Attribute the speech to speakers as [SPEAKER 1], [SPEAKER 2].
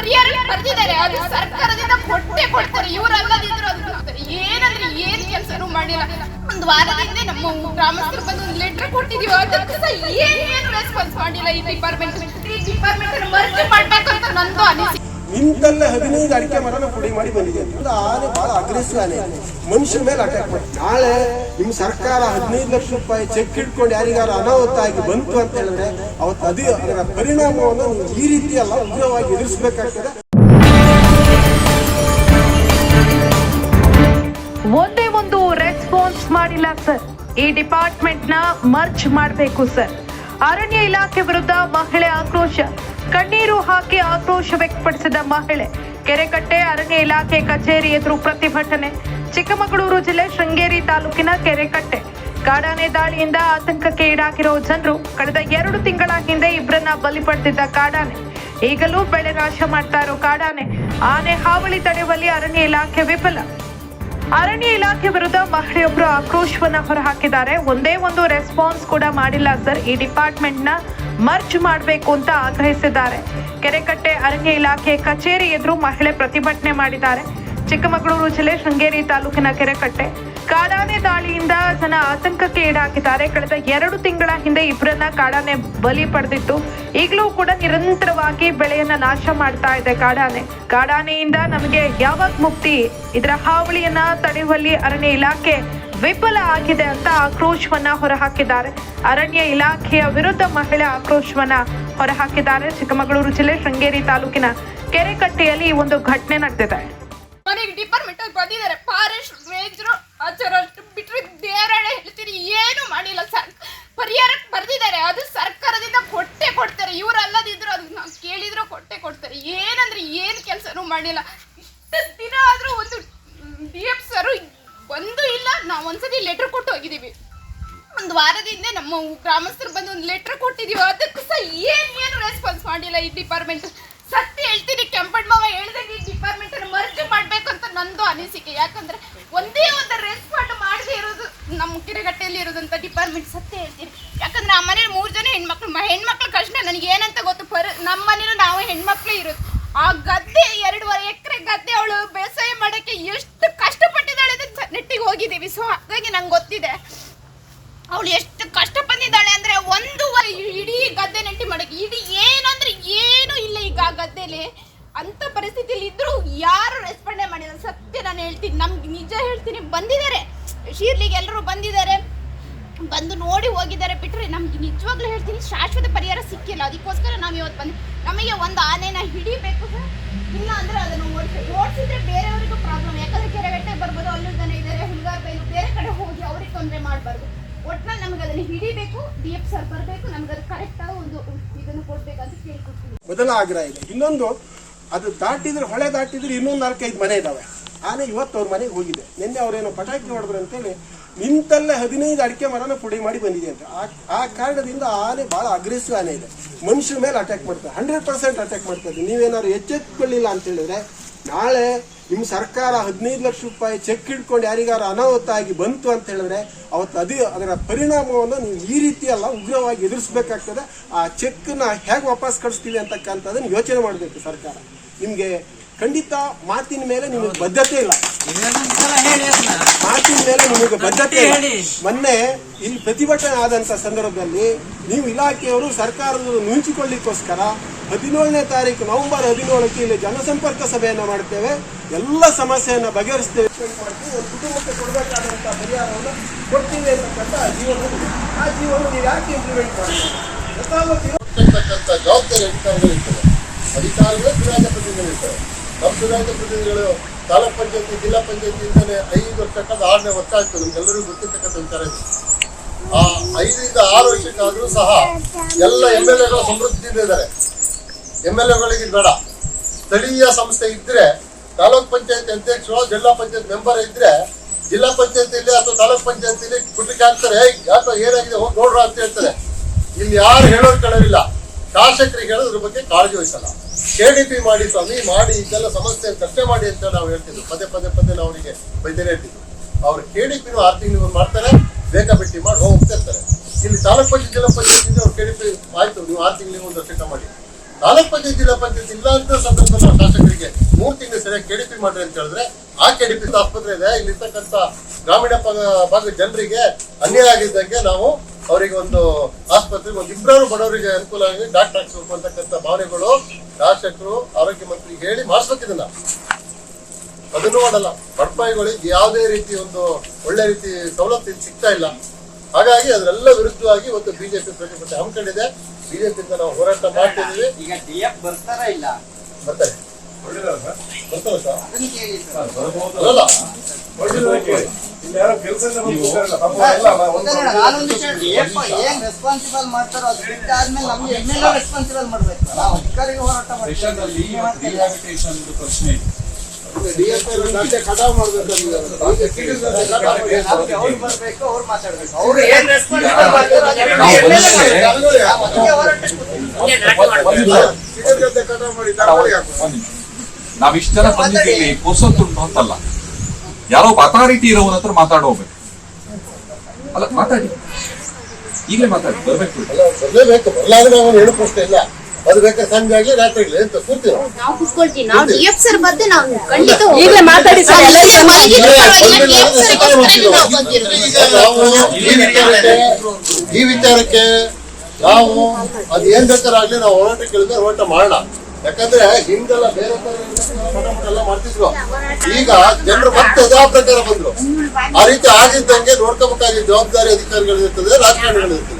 [SPEAKER 1] ಪರಿಹಾರ ಬರ್ತಿದ್ದಾರೆ ಅದು ಸರ್ಕಾರದಿಂದ ಕೊಟ್ಟೆ ಕೊಡ್ತಾರೆ. ಇವರಲ್ಲದಿದ್ರು ಅದು ಕೊಡ್ತಾರೆ. ಏನಂದ್ರೆ ಏನ್ ಕೆಲಸನೂ ಮಾಡಿಲ್ಲ. ಒಂದು ವಾರದಿಂದ ನಮ್ಮ ಗ್ರಾಮಸ್ಥರು ಬಂದು ಒಂದು ಲೆಟರ್ ಕೊಟ್ಟಿದೀವಿ. ಅದಕ್ಕೆ ಸಹ ಏನ್ ಏನು ರೆಸ್ಪಾನ್ಸ್ ಮಾಡಿಲ್ಲ ಈ ಡಿಪಾರ್ಟ್ಮೆಂಟ್ ಈ ಡಿಪಾರ್ಟ್ಮೆಂಟ್ ಮರ್ಜಿ ಮಾಡ್ಬೇಕು ನಂದು ಅನಿಸಿಕೆ.
[SPEAKER 2] ನಿಂತಲ್ಲೇ ಹದಿನೈದು ಅಡಿಕೆ ಮರನ ಪುಡಿ ಮಾಡಿ ಬಂದಿದೆ. ಆನೆ ಬಹಳ ಅಗ್ರೆಸಿವ್ ಆನೆ. ಮನುಷ್ಯರ ಮೇಲೆ ಅಟ್ಯಾಕ್ ಮಾಡಿ ನಾಳೆ ನಿಮ್ ಸರ್ಕಾರ ಹದಿನೈದು ಲಕ್ಷ ರೂಪಾಯಿ ಚೆಕ್ ಇಟ್ಕೊಂಡು ಯಾರಿಗಾರ ಅನಾಹುತ ಆಗಿ ಬಂತು ಅಂತ ಹೇಳಿದ್ರೆ ಅವತ್ತು ಅದೇ ಅದರ ಪರಿಣಾಮವನ್ನು ಈ ರೀತಿ ಎಲ್ಲ ಉಗ್ರವಾಗಿ ಎದುರಿಸಬೇಕಾಗ್ತದೆ.
[SPEAKER 3] ಒಂದೇ ಒಂದು ರೆಸ್ಪಾನ್ಸ್ ಮಾಡಿಲ್ಲ ಸರ್ ಈ ಡಿಪಾರ್ಟ್ಮೆಂಟ್ನ ಮರ್ಚ್ ಮಾಡಬೇಕು ಸರ್ ಅರಣ್ಯ ಇಲಾಖೆ ವಿರುದ್ಧ ಮಹಿಳೆ ಆಕ್ರೋಶ. ಕಣ್ಣೀರು ಹಾಕಿ ಆಕ್ರೋಶ ವ್ಯಕ್ತಪಡಿಸಿದ ಮಹಿಳೆ. ಕೆರೆಕಟ್ಟೆ, ಅರಣ್ಯ ಇಲಾಖೆ ಕಚೇರಿ ಎದುರು ಪ್ರತಿಭಟನೆ. ಚಿಕ್ಕಮಗಳೂರು ಜಿಲ್ಲೆ ಶೃಂಗೇರಿ ತಾಲೂಕಿನ ಕೆರೆಕಟ್ಟೆ. ಕಾಡಾನೆ ದಾಳಿಯಿಂದ ಆತಂಕಕ್ಕೆ ಈಡಾಗಿರೋ ಜನರು ಕಳೆದ ಎರಡು ತಿಂಗಳ ಹಿಂದೆ ಇಬ್ಬರನ್ನ ಬಲಿ ಪಡೆದಿದ್ದ ಕಾಡಾನೆ. ಈಗಲೂ ಬೆಳೆ ನಾಶ ಮಾಡ್ತಾ ಇರೋ ಕಾಡಾನೆ. ಆನೆ ಹಾವಳಿ ತಡೆಯುವಲ್ಲಿ ಅರಣ್ಯ ಇಲಾಖೆ ವಿಫಲ. ಅರಣ್ಯ ಇಲಾಖೆ ವಿರುದ್ಧ ಮಹಿಳೆಯೊಬ್ಬರು ಆಕ್ರೋಶವನ್ನ ಹೊರಹಾಕಿದ್ದಾರೆ. ಒಂದೇ ಒಂದು ರೆಸ್ಪಾನ್ಸ್ ಕೂಡ ಮಾಡಿಲ್ಲ ಸರ್. ಈ ನ ಮರ್ಜ್ ಮಾಡಬೇಕು ಅಂತ ಆಗ್ರಹಿಸಿದ್ದಾರೆ. ಕೆರೆಕಟ್ಟೆ ಅರಣ್ಯ ಇಲಾಖೆ ಕಚೇರಿ ಎದುರು ಮಹಿಳೆ ಪ್ರತಿಭಟನೆ ಮಾಡಿದ್ದಾರೆ. ಚಿಕ್ಕಮಗಳೂರು ಜಿಲ್ಲೆ ಶೃಂಗೇರಿ ತಾಲೂಕಿನ ಕೆರೆಕಟ್ಟೆ. ಕಾಡಾನೆ ದಾಳಿಯಿಂದ ಜನ ಆತಂಕಕ್ಕೆ ಈಡಾಕಿದ್ದಾರೆ ಕಳೆದ ಎರಡು ತಿಂಗಳ ಹಿಂದೆ ಇಬ್ಬರನ್ನ ಕಾಡಾನೆ ಬಲಿ ಪಡೆದಿತ್ತು. ಈಗಲೂ ಕೂಡ ನಿರಂತರವಾಗಿ ಬೆಳೆಯನ್ನ ನಾಶ ಮಾಡ್ತಾ ಇದೆ ಕಾಡಾನೆ. ಕಾಡಾನೆಯಿಂದ ನಮಗೆ ಯಾವಾಗ ಮುಕ್ತಿ? ಇದರ ಹಾವಳಿಯನ್ನ ತಡೆಯುವಲ್ಲಿ ಅರಣ್ಯ ಇಲಾಖೆ ವಿಫಲ ಆಗಿದೆ ಅಂತ ಆಕ್ರೋಶವನ್ನ ಹೊರಹಾಕಿದ್ದಾರೆ. ಅರಣ್ಯ ಇಲಾಖೆಯ ವಿರುದ್ಧ ಮಹಿಳೆ ಆಕ್ರೋಶವನ್ನ ಹೊರಹಾಕಿದ್ದಾರೆ. ಚಿಕ್ಕಮಗಳೂರು ಜಿಲ್ಲೆ ಶೃಂಗೇರಿ ತಾಲೂಕಿನ ಕೆರೆಕಟ್ಟೆಯಲ್ಲಿ ಈ ಒಂದು ಘಟನೆ ನಡೆದಿದೆ.
[SPEAKER 1] ಡಿಪಾರ್ಟ್ಮೆಂಟ್ ಬಂದಿದ್ದಾರೆ ಫಾರೆಸ್ಟ್ ರೇಂಜರು ಆಚಾರ ಅಷ್ಟು ಬಿಟ್ಟರೆ ಬೇರೆ ಹೇಳ್ತೀನಿ ಏನು ಮಾಡಿಲ್ಲ ಸರ್ ಪರಿಹಾರಕ್ಕೆ ಬರ್ದಿದ್ದಾರೆ. ಅದು ಸರ್ಕಾರದಿಂದ ಕೊಟ್ಟೆ ಕೊಡ್ತಾರೆ. ಇವರಲ್ಲದಿದ್ರು ಅದು ನಾವು ಕೇಳಿದ್ರು ಕೊಟ್ಟೆ ಕೊಡ್ತಾರೆ. ಏನಂದ್ರೆ ಏನು ಕೆಲಸನೂ ಮಾಡಿಲ್ಲ ಇಷ್ಟು ದಿನ ಆದರೂ ಒಂದು ಡಿ ಎಫ್ ಸರು ಒಂದು ಇಲ್ಲ, ನಾವು ಒಂದ್ಸತಿ ಲೆಟರ್ ಕೊಟ್ಟು ಹೋಗಿದ್ದೀವಿ. ಒಂದು ವಾರದಿಂದ ನಮ್ಮ ಗ್ರಾಮಸ್ಥರು ಬಂದು ಒಂದು ಲೆಟರ್ ಕೊಟ್ಟಿದೀವಿ ಅದಕ್ಕೂ ಸಹ ಏನ್ ಏನು ರೆಸ್ಪಾನ್ಸ್ ಮಾಡಿಲ್ಲ ಈ ಡಿಪಾರ್ಟ್ಮೆಂಟ್ ಸತ್ಯ ಹೇಳ್ತೀನಿ ಕೆಂಪಣ್ಣವ ಹೇಳ್ದಂಗೆ ಈ ಡಿಪಾರ್ಟ್ಮೆಂಟ್ ಮರ್ಜಿ ಮಾಡ್ಬೇಕು ಅಂತ ನಂದು ಅನಿಸಿಕೆ. ಯಾಕಂದ್ರೆ ಒಂದೇ ಒಂದು ರೆಸ್ಪಾಂಡ್ ಮಾಡದೇ ಇರೋದು ನಮ್ಮ ಕಿರೆಗಟ್ಟೆಯಲ್ಲಿ ಇರೋದಂತ ಡಿಪಾರ್ಟ್ಮೆಂಟ್ ಸತ್ಯ ಹೇಳ್ತೀನಿ ಯಾಕಂದ್ರೆ ಆ ಮನೇಲಿ ಮೂರು ಜನ ಹೆಣ್ಮಕ್ಳು ಮ ಹೆಣ್ಮಕ್ಳ ಕಷ್ಟ ನನಗೆ ಏನಂತ ನಮ್ಮ ಮನೇಲಿ ನಾವು ಹೆಣ್ಮಕ್ಳು ಇರೋದು ಆ ಗದ್ದೆ, ಎರಡೂವರೆ ಎಕರೆ ಗದ್ದೆ ಅವಳು ಬೇಸಾಯ ಮಾಡೋಕ್ಕೆ ಎಷ್ಟು ಕಷ್ಟಪಟ್ಟಿದ್ದಾಳೆ ಅಂತ ನೆಟ್ಟಿಗೆ ಹೋಗಿದ್ದೀವಿ. ಸೊ ಹಾಗಾಗಿ ನಂಗೆ ಗೊತ್ತಿದೆ. ಅವಳು ಎಷ್ಟು ಕಷ್ಟ ಬಂದಿದ್ದಾಳೆ ಅಂದ್ರೆ ಒಂದು ವ- ಇಡೀ ಗದ್ದೆ ನೆಟ್ಟಿ ಮಾಡಕ್ಕೆ. ಇಡೀ ಏನಂದ್ರೆ ಏನು ಇಲ್ಲ ಈಗ ಆ ಗದ್ದೆಲಿ. ಅಂತ ಪರಿಸ್ಥಿತಿಯಲ್ಲಿ ಇದ್ರು ಯಾರು ರೆಸ್ಪಾಂಡೇ ಮಾಡಿಲ್ಲ. ಸತ್ಯ ನಾನು ಹೇಳ್ತೀನಿ. ನಮ್ಗೆ ನಿಜ ಹೇಳ್ತೀನಿ. ಬಂದಿದ್ದಾರೆ. ಶೀರ್ಲಿಗೆ ಎಲ್ಲರೂ ಬಂದಿದ್ದಾರೆ. ಬಂದು ನೋಡಿ ಹೋಗಿದ್ದಾರೆ ಬಿಟ್ಟರೆ ನಮ್ಗೆ ನಿಜವಾಗ್ಲೂ ಹೇಳ್ತೀನಿ, ಶಾಶ್ವತ ಪರಿಹಾರ ಸಿಕ್ಕಿಲ್ಲ. ಅದಕ್ಕೋಸ್ಕರ ನಾವು ಇವತ್ತು ಬಂದು, ನಮಗೆ ಒಂದು ಆನೆನ ಹಿಡಿಬೇಕು ಸರ್. ಇಲ್ಲ ಅಂದ್ರೆ ಅದನ್ನು ಓಡಿಸಿ, ಓಡಿಸಿದ್ರೆ ಬೇರೆಯವರಿಗೂ ಪ್ರಾಬ್ಲಮ್ ಯಾಕಂದ್ರೆ ಕೆರೆಗಟ್ಟೆ ಬರ್ಬೋದು, ಅಲ್ಲೂ ಜನ ಇದ್ದಾರೆ ಹುಡುಗಾರ್ ಬೈಲು ಬೇರೆ ಕಡೆ ಹೋಗಿ ಅವ್ರಿಗೆ ತೊಂದರೆ ಮಾಡಬಾರ್ದು. ಒಟ್ನಲ್ಲಿ ನಮ್ಗೆ ಅದನ್ನು ಹಿಡಿಬೇಕು ಡಿ ಎಫ್ ಸರ್ ಬರಬೇಕು, ನಮ್ಗೆ ಅದು ಕರೆಕ್ಟಾಗಿ ಒಂದು ಇದನ್ನು ಕೊಡ್ಬೇಕಂತ ಕೇಳ್ಕೊಡ್ತೀನಿ
[SPEAKER 2] ಮೊದಲ ಆಗ್ರಹ ಇದೆ. ಇನ್ನೊಂದು, ಅದು ದಾಟಿದ್ರೆ, ಹೊಳೆ ದಾಟಿದ್ರೆ ಇನ್ನೊಂದು ನಾಲ್ಕೈದು ಮನೆ ಇದಾವೆ. ಆನೆ ಇವತ್ತು ಅವ್ರ ಮನೆಗೆ ಹೋಗಿದೆ. ನಿನ್ನೆ ಅವರೇನೋ ಪಟಾಕಿ ಹೊಡೆದ್ರು ಅಂತೇಳಿ ನಿಂತಲ್ಲೇ ಹದಿನೈದು ಅಡಿಕೆ ಮರನ ಪುಡಿ ಮಾಡಿ ಬಂದಿದೆ ಅಂತ. ಆ- ಕಾರಣದಿಂದ ಆನೆ ಬಹಳ ಅಗ್ರೆಸಿವ್ ಆನೆ ಇದೆ. ಮನುಷ್ಯರ ಮೇಲೆ ಅಟ್ಯಾಕ್ ಮಾಡ್ತಾರೆ ಹಂಡ್ರೆಡ್ ಪರ್ಸೆಂಟ್ ಅಟ್ಯಾಕ್ ಮಾಡ್ತದೆ ನೀವೇನಾದ್ರು ಎಚ್ಚೆತ್ಕೊಳ್ಳಿಲ್ಲ ಅಂತ ಹೇಳಿದ್ರೆ ನಾಳೆ ನಿಮ್ಮ ಸರ್ಕಾರ ಹದಿನೈದು ಲಕ್ಷ ರೂಪಾಯಿ ಚೆಕ್ ಇಟ್ಕೊಂಡು ಯಾರಿಗಾರು ಅನಾಹುತ ಆಗಿ ಬಂತು ಅಂತ ಹೇಳಿದ್ರೆ ಅವತ್ತು ಅದೇ ಅದರ ಪರಿಣಾಮವನ್ನು ನೀವು ಈ ರೀತಿ ಎಲ್ಲ ಉಗ್ರವಾಗಿ ಎದುರಿಸ್ಬೇಕಾಗ್ತದೆ. ಆ ಚೆಕ್ನ ಹೇಗೆ ವಾಪಸ್ ಕಳಿಸ್ತೀವಿ ಅಂತಕ್ಕಂಥದ್ದನ್ನು ಯೋಚನೆ ಮಾಡಬೇಕು ಸರ್ಕಾರ. ನಿಮಗೆ ಖಂಡಿತ ಮಾತಿನ ಮೇಲೆ ನಿಮಗೆ ಬದ್ಧತೆ ಇಲ್ಲ. ಮಾತಿನ ಮೇಲೆ ನಿಮಗೆ ಬದ್ಧತೆ. ಮೊನ್ನೆ ಇಲ್ಲಿ ಪ್ರತಿಭಟನೆ ಆದಂತ ಸಂದರ್ಭದಲ್ಲಿ ನೀವು ಇಲಾಖೆಯವರು ಸರ್ಕಾರದ ನುಂಚಿಕೊಳ್ಳಿಕ್ಕೋಸ್ಕರ ಹದಿನೇಳನೇ ತಾರೀಕು ನವೆಂಬರ್ ಹದಿನೇಳಕ್ಕೆ ಇಲ್ಲಿ ಜನಸಂಪರ್ಕ ಸಭೆಯನ್ನು ಮಾಡ್ತೇವೆ ಎಲ್ಲ ಸಮಸ್ಯೆಯನ್ನು ಬಗೆಹರಿಸ್ತೇವೆ. ಕುಟುಂಬಕ್ಕೆ ಕೊಡಬೇಕಾದಂತ ಪರಿಹಾರವನ್ನು ಕೊಡ್ತೀವಿ ಅಂತಕ್ಕಂಥ ಜೀವನ ಆ ಜೀವನ ನೀವು ಯಾಕೆ ಇಂಪ್ಲಿಮೆಂಟ್ ಮಾಡ್ತೀವಿ
[SPEAKER 4] ಜವಾಬ್ದಾರಿ ಅಧಿಕಾರಿಗಳು ಅಧಿಕಾರಿಗಳೇ ಚುನಾಯಿತ ಪ್ರತಿನಿಧಿಗಳಿರ್ತಾರೆ ನಮ್ಮ ಪ್ರತಿನಿಧಿಗಳು, ತಾಲೂಕ್ ಪಂಚಾಯತಿ, ಜಿಲ್ಲಾ ಪಂಚಾಯತಿಯಿಂದಲೇ ಐದು ವರ್ಷಕ್ಕಾದ ಆರನೇ ವರ್ಷ ಆಯ್ತು ನಮ್ಗೆಲ್ಲರಿಗೂ ಗೊತ್ತಿರ್ತಕ್ಕಂಥ ವಿಚಾರ ಇದೆ. ಆ ಐದರಿಂದ ಆರು ವರ್ಷಕ್ಕಾದ್ರೂ ಸಹ ಎಲ್ಲ ಎಂ ಎಲ್ ಎಗಳ ಸಮೃದ್ಧಿಯಿಂದ ಇದ್ದಾರೆ. ಎಂ ಎಲ್ ಎಗಳಿಗೆ ಬೇಡ. ಸ್ಥಳೀಯ ಸಂಸ್ಥೆ ಇದ್ರೆ, ತಾಲೂಕ್ ಪಂಚಾಯತ್ ಅಧ್ಯಕ್ಷರು, ಜಿಲ್ಲಾ ಪಂಚಾಯತ್ ಮೆಂಬರ್ ಇದ್ರೆ, ಜಿಲ್ಲಾ ಪಂಚಾಯತಿಲಿ ಅಥವಾ ತಾಲೂಕ್ ಪಂಚಾಯತಿಲಿ ಕುಟಕ್ಕೆ ಹಾಕ್ತಾರೆ ಅಥವಾ ಏನಾಗಿದೆ? ಹೋಗಿ ನೋಡ್ರ ಅಂತ ಹೇಳ್ತಾರೆ. ಇಲ್ಲಿ ಯಾರು ಹೇಳೋದು ಕೇಳೋದಿಲ್ಲ ಶಾಸಕರಿಗೆ ಹೇಳೋದ್ರ ಬಗ್ಗೆ ಕಾಳಜಿ ವಹಿಸಲ್ಲ. ಕೆಡಿಪಿ ಮಾಡಿ, ಸ್ವಾಮಿ ಮಾಡಿ, ಇದೆಲ್ಲ ಸಮಸ್ಯೆ ಚರ್ಚೆ ಮಾಡಿ ಅಂತ ನಾವು ಹೇಳ್ತಿದ್ವಿ. ಪದೇ ಪದೇ ಪದೇ ಅವರಿಗೆ ಬೈದೇನೆ ಹೇಳ್ತಿದ್ವಿ. ಅವ್ರು ಕೆಡಿಪಿನೂ ಆರು ತಿಂಗಳು ಮಾಡ್ತಾರೆ ಬೇಕಾಬಿಟ್ಟಿ ಮಾಡಿ ಹೋಗ್ತಾ ಇರ್ತಾರೆ. ಇಲ್ಲಿ ತಾಲೂಕು ಪಂಚಾಯತ್, ಜಿಲ್ಲಾ ಪಂಚಾಯತ್ ಅವ್ರು ಕೆಡಿಪಿ ಆಯ್ತು, ನೀವು ಆರು ತಿಂಗಳಿಗೆ ಒಂದು ವರ್ಷ ಮಾಡಿ. ತಾಲೂಕ್ ಪಂಚಾಯತ್, ಜಿಲ್ಲಾ ಪಂಚಾಯತ್ ಇಲ್ಲ ಅಂತ ಸಂದರ್ಭದಲ್ಲಿ ಶಾಸಕರಿಗೆ ಮೂರು ತಿಂಗಳು ಸರಿಯಾಗಿ ಕೆಡಿಪಿ ಮಾಡ್ರಿ ಅಂತ ಹೇಳಿದ್ರೆ, ಆ ಕೆಡಿಪಿ ಆಸ್ಪತ್ರೆ ಇದೆ, ಇಲ್ಲಿರ್ತಕ್ಕಂಥ ಗ್ರಾಮೀಣ ಪ- ಭಾಗದ ಜನರಿಗೆ ಅನ್ಯಾಯ ಆಗಿದ್ದಂಗೆ ನಾವು ಅವರಿಗೆ ಒಂದು ಆಸ್ಪತ್ರೆ ಒಂದು ಇಬ್ಬರು ಬಡವರಿಗೆ ಅನುಕೂಲ ಆಗಿ ಡಾಕ್ಟರ್ ಹಾಕ್ಸ್ಬೇಕು ಅಂತಕ್ಕಂಥ ಭಾವನೆಗಳು ಶಾಸಕರು ಆರೋಗ್ಯ ಮಂತ್ರಿಗೆ ಹೇಳಿ ಮಾಡಿಸ್ಬೇಕು ಇದನ್ನ. ಅದನ್ನು ಮಾಡಲ್ಲ. ಬಡಪಾಯಿಗಳಿಗೆ ಯಾವುದೇ ರೀತಿ ಒಂದು ಒಳ್ಳೆ ರೀತಿ ಸವಲತ್ತು ಸಿಗ್ತಾ ಇಲ್ಲ. ಹಾಗಾಗಿ ಅದರೆಲ್ಲ ವಿರುದ್ಧವಾಗಿ ಒಂದು ಬಿಜೆಪಿ ಪ್ರತಿಭಟನೆ ಹಮ್ಮಿಕೊಂಡಿದೆ. ಬಿಜೆಪಿಯಿಂದ ನಾವು ಹೋರಾಟ ಮಾಡ್ತಿದ್ದೀವಿ.
[SPEAKER 5] ಈಗ ಡಿಎಫ್ ಬರ್ತಾರ ಇಲ್ಲ?
[SPEAKER 4] ಬರ್ತಾರೆ. ಬರ್ತಾರೆ ಸರ್?
[SPEAKER 5] ಅದನ್ನ ಕೇಳಿ ಸರ್. ಏನ್ ರೆಸ್ಪಾನ್ಸಿಬಲ್ ಮಾಡ್ತಾರೋ ಅದು ನಮ್ಗೆ ರೆಸ್ಪಾನ್ಸಿಬಲ್ ಮಾಡ್ಬೇಕು. ನಾವು ಅಧಿಕಾರಿಗೆ ಹೋರಾಟ ಮಾಡ್ತೀವಿ.
[SPEAKER 4] ಕಟಾವ್ ಮಾಡ್ಬೇಕು
[SPEAKER 5] ನಮ್ಗೆ ಅವ್ರು ಬರ್ಬೇಕು ಅವ್ರು ಮಾತಾಡ್ಬೇಕು. ಅವ್ರು ಏನ್ ರೆಸ್ಪಾನ್ಸಿಬಲ್ ಮಾಡ್ತಾರೋ ಅದನ್ನ
[SPEAKER 6] ನಾವು
[SPEAKER 5] MLA
[SPEAKER 6] ಬಂದ್ರೆ-
[SPEAKER 5] ಮಾಡ್ಬೇಕು. ನಾವು ಅದಕ್ಕೆ ಹೋರಾಟಕ್ಕೆ ಕೂತಿದ್ದೀವಿ.
[SPEAKER 6] ಒಂದ್ ನಿಮಿಷ. ನಾವ್ ಇಷ್ಟ ಜನ ಬಂದಿದ್ದೀವಿ ಅಂತಲ್ಲ. ಯಾರೋ ಒಬ್ಬ ಅಥಾರಿಟಿ ಇರೋವನ ಹತ್ರ ಮಾತಾಡೋಗ್ಬೇಕು ಅಲ್ಲ ಮಾತಾಡಿ. ಈಗಲೇ ಮಾತಾಡಿ ಬರ್ಬೇಕು.
[SPEAKER 4] ಅಲ್ಲ ಬರ್ಲೇಬೇಕು. ಬರ್ಲಾದ್ರೆ ಅವನು ಹೇಳು ಪ್ರಶ್ನೆ ಇಲ್ಲ. ಅದು ಬೇಕಾದ್ರೆ ಸಂಜೆ ಆಗ್ಲಿ ರಾತ್ರಿ ಆಗ್ಲಿ ಅಂತ ಕೂರ್ತೀವಿ ನಾವು.
[SPEAKER 7] ನಾವು ನಾವು ಡಿ ಎಫ್ ಸರ್ ಬರ್ದೆ ನಾವು ಖಂಡಿತ
[SPEAKER 8] ಈಗಲೇ ಮಾತಾಡಿ ಸರ್ ಎಲ್ಲರಿಗೂ
[SPEAKER 4] ನಾವು ಈ ವಿಚಾರಕ್ಕೆ ಈ ವಿಚಾರಕ್ಕೆ ನಾವು ಅದು ಏನ್ ಆಗ್ಲಿ ನಾವು ಹೋರಾಟ ಕೇಳಿದ್ರೆ ಹೋರಾಟ ಮಾಡೋಣ. ಯಾಕಂದ್ರೆ ಹಿಂದೆಲ್ಲ ಬೇರೆ ಎಲ್ಲ ಮಾಡ್ತಿದ್ರು. ಈಗ ಜನರು ಮತ್ತೆ ಅದೇ ಪ್ರಕಾರ ಬಂದ್ರು. ಆ ರೀತಿ ಆಗಿದ್ದಂಗೆ ನೋಡ್ಕೋಬೇಕಾಗಿ ಜವಾಬ್ದಾರಿ ಅಧಿಕಾರಿಗಳಿರ್ತದೆ ರಾಜಕಾರಣಿಗಳಿರ್ತದೆ.